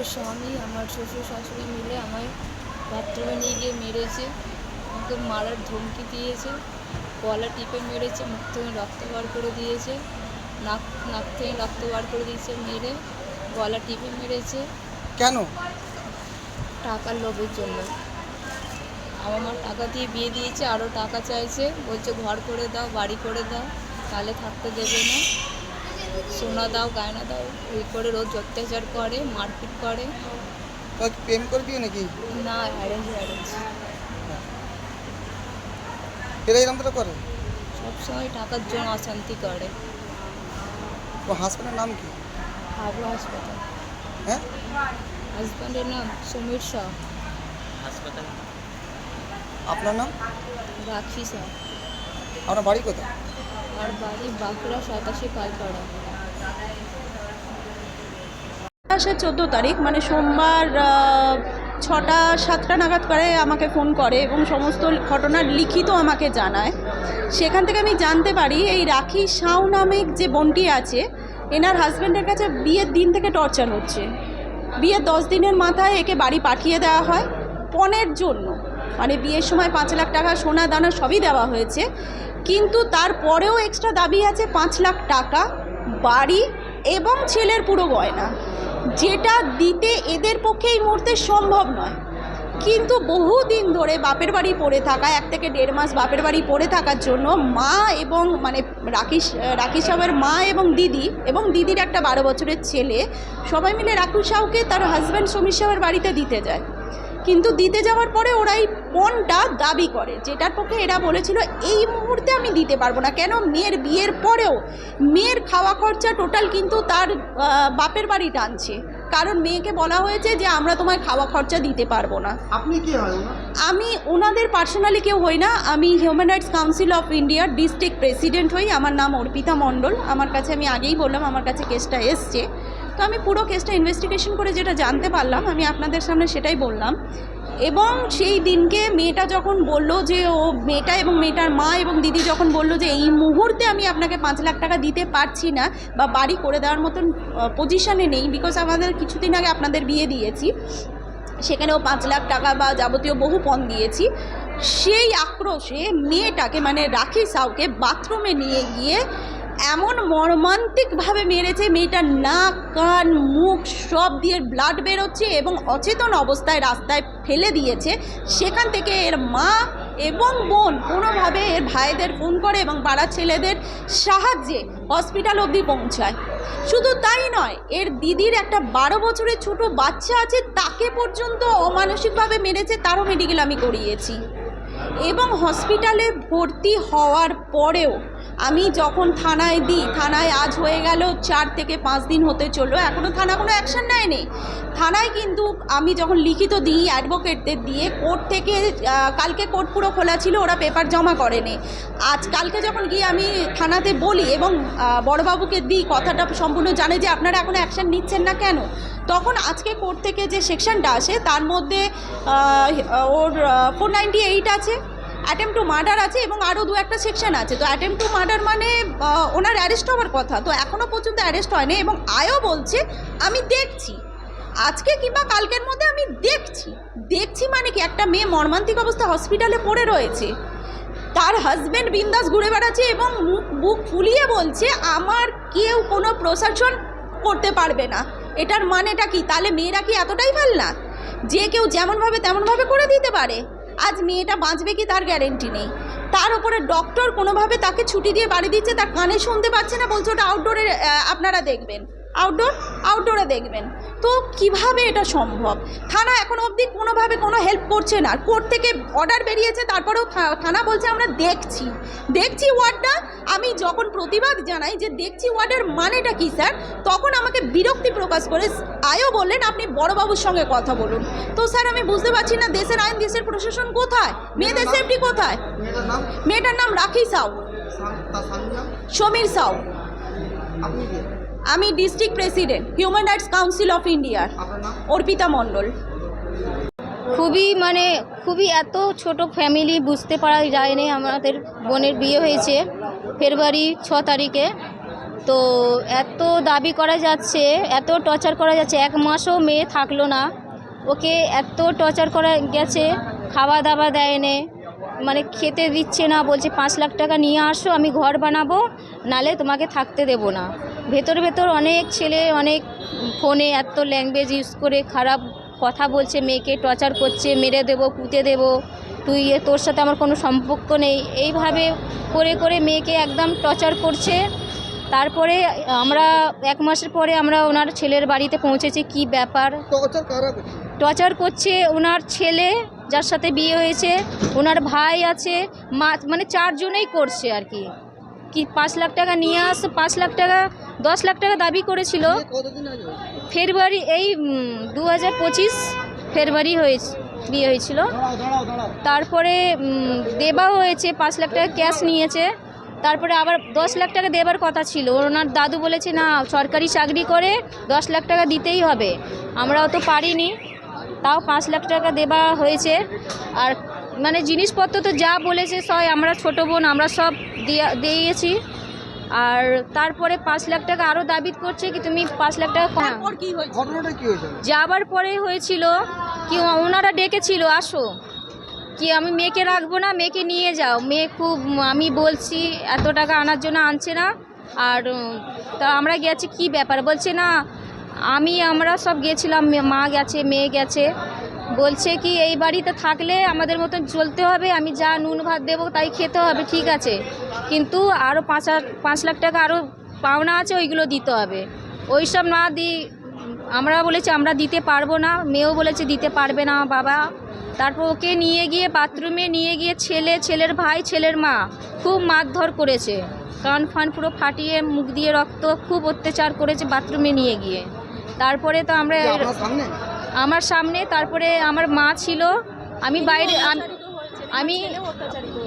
আমার স্বামী আমার শ্বশুর শাশুড়ি মিলে আমায় বাথরুমে নিয়ে গিয়ে মেরেছে। আমাকে মারার ধমকি দিয়েছে গলা টিপে মেরেছে মুখ থেকে রক্ত বার করে দিয়েছে নাক নাক থেকে রক্ত বার করে দিয়েছে মেরে গলা টিপে মেরেছে। কেন? টাকার লোভের জন্য। আমার মা টাকা দিয়ে বিয়ে দিয়েছে আরও টাকা চাইছে বলছে ঘর করে দাও বাড়ি করে দাও তাহলে থাকতে দেবে না। সোনা দাও গয়না দাও ওই করে রোজ অত্যাচার করে মারপিট করে। তোর কি প্রেম করে বিয়ে নাকি? না অ্যারেঞ্জ অ্যারেঞ্জ এরা এরকম তো করে? সবসময় টাকার জন্য অশান্তি করে। তো হাসপাতালের নাম কি? হাবু হাসপাতাল। হ্যাঁ? হাজব্যান্ডের নাম সমীর শাহ। আপনার নাম? রাখি শাহ। আপনার বাড়ি কোথায়? আর বাড়ি বাঁকুড়া চোদ্দ তারিখ মানে সোমবার ছটা, সাতটা নাগাদ করে আমাকে ফোন করে এবং সমস্ত ঘটনার লিখিত আমাকে জানায়। সেখান থেকে আমি জানতে পারি, এই রাখি সাউ নামে যে বোনটি আছে, এনার হাজব্যান্ডের কাছে বিয়ের দিন থেকে টর্চার হচ্ছে। বিয়ের দশ দিনের মাথায় একে বাড়ি পাঠিয়ে দেওয়া হয় পণের জন্য। মানে বিয়ের সময় পাঁচ লাখ টাকা সোনা, দানা সবই দেওয়া হয়েছে। কিন্তু তারপরেও এক্সট্রা দাবি আছে পাঁচ লাখ টাকা, বাড়ি এবং ছেলের পুরো গয়না। যেটা দিতে এদের পক্ষে এই মুহূর্তে সম্ভব নয়। কিন্তু বহুদিন ধরে বাপের বাড়ি পড়ে থাকা, এক থেকে দেড় মাস বাপের বাড়ি পড়ে থাকার জন্য মা এবং মানে রাকিশ রাকিশ সাহের মা এবং দিদি এবং দিদির একটা বারো বছরের ছেলে সবাই মিলে রাকুশ সাউকে তার হাজব্যান্ড সমীর সাহের বাড়িতে দিতে যায়। কিন্তু দিতে যাওয়ার পরে ওরা এই পণটা দাবি করে যেটার পক্ষে এরা বলেছিল এই মুহূর্তে আমি দিতে পারব না। কেন? মেয়ের বিয়ের পরেও মেয়ের খাওয়া খরচা টোটাল কিন্তু তার বাপের বাড়ি টানছে। কারণ মেয়েকে বলা হয়েছে যে আমরা তোমায় খাওয়া খরচা দিতে পারব না। আপনি কি হয় আমি ওনাদের পার্সোনালি কেউ হই না। আমি হিউম্যান রাইটস কাউন্সিল অফ ইন্ডিয়ার ডিস্ট্রিক্ট প্রেসিডেন্ট হই। আমার নাম অর্পিতা মণ্ডল। আমার কাছে আমি আগেই বললাম আমার কাছে কেসটা এসছে। তো আমি পুরো কেসটা ইনভেস্টিগেশন করে যেটা জানতে পারলাম, আমি আপনাদের সামনে সেটাই বললাম। এবং সেই দিনকে মেয়েটা যখন বলল যে, ও মেয়েটা এবং মেয়েটার মা এবং দিদি যখন বলল যে, এই মুহূর্তে আমি আপনাকে পাঁচ লাখ টাকা দিতে পারছি না বা বাড়ি করে দেওয়ার মতন পজিশানে নেই বিকজ আমাদের কিছুদিন আগে আপনাদের বিয়ে দিয়েছি। সেখানেও পাঁচ লাখ টাকা বা যাবতীয় বহু পণ দিয়েছি। সেই আক্রোশে মেয়েটাকে মানে রাখি সাউকে বাথরুমে নিয়ে গিয়ে এমন মর্মান্তিকভাবে মেরেছে, মেয়েটার নাক, কান, মুখ সব দিয়ে ব্লাড বেরোচ্ছে এবং অচেতন অবস্থায় রাস্তায় ফেলে দিয়েছে। সেখান থেকে এর মা এবং বোন কোনোভাবে এর ভাইদের ফোন করে এবং পাড়ার ছেলেদের সাহায্যে হসপিটাল অবধি পৌঁছায়। শুধু তাই নয়, এর দিদির একটা বারো বছরের ছোট বাচ্চা আছে, তাকে পর্যন্ত অমানসিকভাবে মেরেছে, তারও মেডিকেল আমি করিয়েছি। এবং হসপিটালে ভর্তি হওয়ার পরেও আমি যখন থানায় দিই, থানায় আজ হয়ে গেল চার থেকে পাঁচ দিন হতে চলল এখনও থানা কোনো অ্যাকশন নেয়নি। থানায় কিন্তু আমি যখন লিখিত দিই অ্যাডভোকেটদের দিয়ে কোর্ট থেকে কালকে কোর্ট পুরো খোলা ছিল, ওরা পেপার জমা করেনি। আজ কালকে যখন গিয়ে আমি থানাতে বলি এবং বড়বাবুকে দিই, কথাটা সম্পূর্ণ জানে যে আপনারা এখন অ্যাকশন নিচ্ছেন না কেন? তখন আজকে কোর্ট থেকে যে সেকশনটা আসে, তার মধ্যে ওর ফোর নাইনটি এইট আছে। অ্যাটেম্প টু মার্ডার আছে এবং আরও দু একটা সেকশন আছে। তো অ্যাটেম্প টু মার্ডার মানে ওনার অ্যারেস্ট হওয়ার কথা। তো এখনও পর্যন্ত অ্যারেস্ট হয়নি এবং আয়ও বলছে, আমি দেখছি। আজকে কিংবা কালকের মধ্যে আমি দেখছি। দেখছি মানে কি, একটা মেয়ে মর্মান্তিক অবস্থা হসপিটালে পড়ে রয়েছে। তার হাজব্যান্ড বিন্দাস ঘুরে বেড়াচ্ছে এবং মুখ বুক ফুলিয়ে বলছে, আমার কেউ কোনো প্রশাসন করতে পারবে না। এটার মানেটা কি? তাহলে মেয়েরা কি এতটাই ভালো না? যে কেউ যেমনভাবে তেমনভাবে করে দিতে পারে? আজ মেয়েটা বাঁচবে কি তার গ্যারেন্টি নেই। তার উপরে ডক্টর কোনোভাবে তাকে ছুটি দিয়ে বাড়ি দিচ্ছে, তার কানে শুনতে পাচ্ছে না, বলছে ওটা আউটডোরে আপনারা দেখবেন। আউটডোর আউটডোরে দেখবেন। তো কীভাবে এটা সম্ভব? থানা এখন অবধি কোনোভাবে কোনো হেল্প করছে না। কোর্ট থেকে অর্ডার বেরিয়েছে তারপরেও থানা বলছে আমরা দেখছি। দেখছি ওয়ার্ডটা আমি যখন প্রতিবাদ জানাই যে দেখছি ওয়ার্ডের মানেটা কি স্যার তখন আমাকে বিরক্তি প্রকাশ করে আয়ও বললেন আপনি বড়বাবুর সঙ্গে কথা বলুন। তো স্যার আমি বুঝতে পারছি না দেশের আইন দেশের প্রশাসন কোথায়? মেয়েদের সেফটি কোথায়? মেয়েটার নাম? রাখি সাউ। সমীর সাউ। আমি district president human rights council of ইন্ডিয়ার অর্পিতা মণ্ডল। খুবই মানে খুবই এত ছোট ফ্যামিলি বুঝতে পারা যায়নি আমাদের বোনের বিয়ে হয়েছে ফেব্রুয়ারি ছ তারিখে। তো এত দাবি করা যাচ্ছে এত টর্চার করা যাচ্ছে এক মাসও মেয়ে থাকল না। ওকে এত টর্চার করা গেছে খাওয়া দাওয়া দেয় নে মানে খেতে দিচ্ছে না বলছে পাঁচ লাখ টাকা নিয়ে আসো আমি ঘর বানাবো নালে তোমাকে থাকতে দেবো না। ভেতর ভেতর অনেক ছেলে অনেক ফোনে এত ল্যাঙ্গুয়েজ ইউজ করে খারাপ কথা বলছে মেয়েকে টর্চার করছে মেরে দেবো পুঁতে দেবো। তুই এ তোর সাথে আমার কোনো সম্পর্ক নেই। এইভাবে করে করে মেয়েকে একদম টর্চার করছে। তারপরে আমরা এক মাসের পরে আমরা ওনার ছেলের বাড়িতে পৌঁছেছি। কি ব্যাপার? টর্চার করছে? টর্চার করছে ওনার ছেলে যার সাথে বিয়ে হয়েছে। ওনার ভাই আছে মা মানে চারজনেই করছে আর কি। কি পাঁচ লাখ টাকা নিয়ে আস পাঁচ লাখ টাকা দশ লাখ টাকা দাবি করেছিল? ফেব্রুয়ারি এই দু হাজার পঁচিশ ফেব্রুয়ারি হয়েছে বিয়ে হয়েছিল। তারপরে দেওয়াও হয়েছে পাঁচ লাখ টাকা ক্যাশ নিয়েছে। তারপরে আবার দশ লাখ টাকা দেবার কথা ছিল। ওনার দাদু বলেছে না সরকারি চাকরি করে দশ লাখ টাকা দিতেই হবে। আমরাও তো পারিনি। তাও পাঁচ লাখ টাকা দেওয়া হয়েছে। আর মানে জিনিসপত্র তো যা বলেছে সব আমরা ছোটো বোন আমরা সব দিয়া দিয়েছি। আর তারপরে পাঁচ লাখ টাকা আরও দাবি করছে কি তুমি পাঁচ লাখ টাকা কম তারপর কি হয়েছে? ঘটনাটা কি হয়েছিল যাবার পরে হয়েছিল কি ওনারা ডেকেছিল আসো। কি আমি মেয়েকে রাখব না মেয়েকে নিয়ে যাও। মেয়ে খুব আমি বলছি এত টাকা আনার জন্য আনছে না। আর তা আমরা গেছি কি ব্যাপার? বলছে না আমি আমরা সব গেছিলাম মা গেছে মেয়ে গেছে। বলছে কি এই বাড়িতে থাকলে আমাদের মতন চলতে হবে আমি যা নুন ভাত দেবো তাই খেতে হবে ঠিক আছে। কিন্তু আরও পাঁচ পাঁচ লাখ টাকা আরও পাওনা আছে ওইগুলো দিতে হবে। ওই সব না দিই আমরা বলেছি আমরা দিতে পারব না মেয়েও বলেছে দিতে পারবে না বাবা। তারপর ওকে নিয়ে গিয়ে বাথরুমে নিয়ে গিয়ে ছেলে ছেলের ভাই ছেলের মা খুব মারধর করেছে। কান ফান পুরো ফাটিয়ে মুখ দিয়ে রক্ত খুব অত্যাচার করেছে বাথরুমে নিয়ে গিয়ে। তারপরে তো আমরা আমার সামনে তারপরে আমার মা ছিল। আমি বাইরে আম- আমি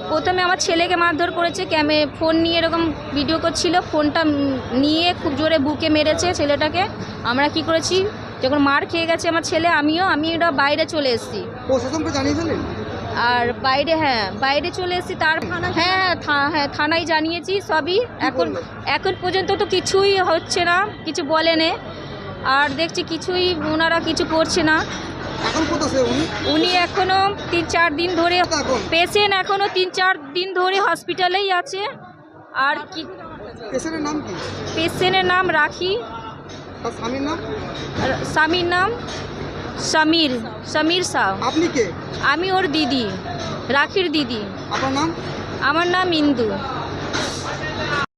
প্রথমে আমার ছেলেকে মারধর করেছে ক্যামে ফোন নিয়ে এরকম ভিডিও করছিল। ফোনটা নিয়ে খুব জোরে বুকে মেরেছে ছেলেটাকে। আমরা কি করেছি যখন মার খেয়ে গেছে আমার ছেলে আমিও আমি এটা বাইরে চলে এসেছি। প্রশাসনকে জানিয়েছিলেন? আর বাইরে হ্যাঁ বাইরে চলে এসেছি তার হ্যাঁ হ্যাঁ থা- হ্যাঁ থানায় জানিয়েছি সবই। এখন এখন পর্যন্ত তো কিছুই হচ্ছে না কিছু বলেনে আর দেখছি কিছুই ওনারা কিছু করছে না। উনি? উনি এখনও তিন চার দিন ধরে পেশেন্ট এখনও তিন চার দিন ধরে হসপিটালেই আছে। আর কি পেশেন্টের নাম রাখি। স্বামীর নাম? স্বামীর নাম সমীর সমীর সাহ। আপনি কে? আমি ওর দিদি রাখির দিদি। আপনার নাম? আমার নাম ইন্দু।